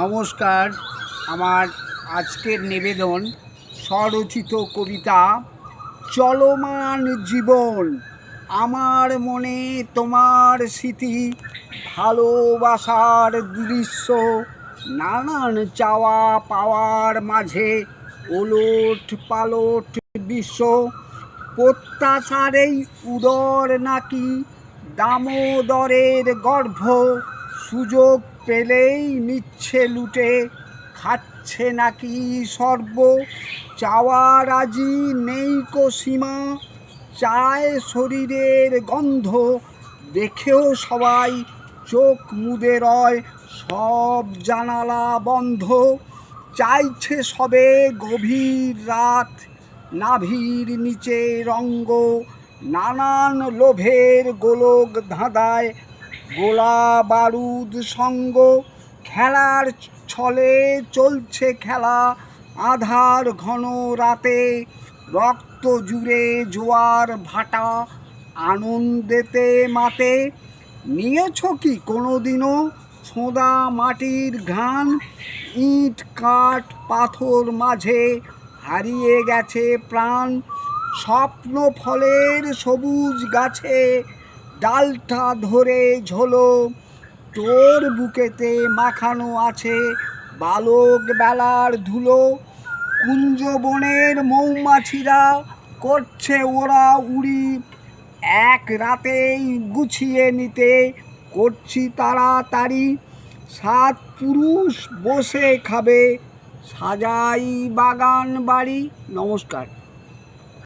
নমস্কার। আমার আজকের নিবেদন স্বরচিত কবিতা, চলমান জীবন। আমার মনে তোমার স্মৃতি, ভালোবাসার দৃশ্য, নানান চাওয়া পাওয়ার মাঝে ওলট পালট বিশ্ব। প্রত্যাশারেই উদর নাকি দামোদরের গর্ভ? সুযোগ পেলেই নিচ্ছে লুটে, খাচ্ছে নাকি সর্ব চাওয়ার আজি নেই কো সীমা, চায় শরীরের গন্ধ। দেখেও সবাই চোখ মুদে রয়, সব জানালা বন্ধ। চাইছে সবে গভীর রাত, নাভির নিচে রঙ্গ। নানান লোভের গোলক ধাঁধায় গোলা বারুদ সঙ্গ, খেলার ছলে চলছে খেলা, আধার ঘন রাতে, রক্ত জুড়ে জোয়ার ভাটা, আনন্দেতে মাতে। নিয়েছ কি কোনো দিনও ছোঁদা মাটির ঘান ইট, কাঠ, পাথর মাঝে হারিয়ে গেছে প্রাণ। স্বপ্ন ফলের সবুজ গাছে ডালটা ধরে ঝোলো। তোর বুকেতে মাখানো আছে বালক বেলার ধুলো। কুঞ্জবনের মৌমাছিরা করছে ওরা উড়ি। এক রাতেই গুছিয়ে নিতে করছি তাড়াতাড়ি। সাত পুরুষ বসে খাবে সাজাই বাগান বাড়ি। নমস্কার।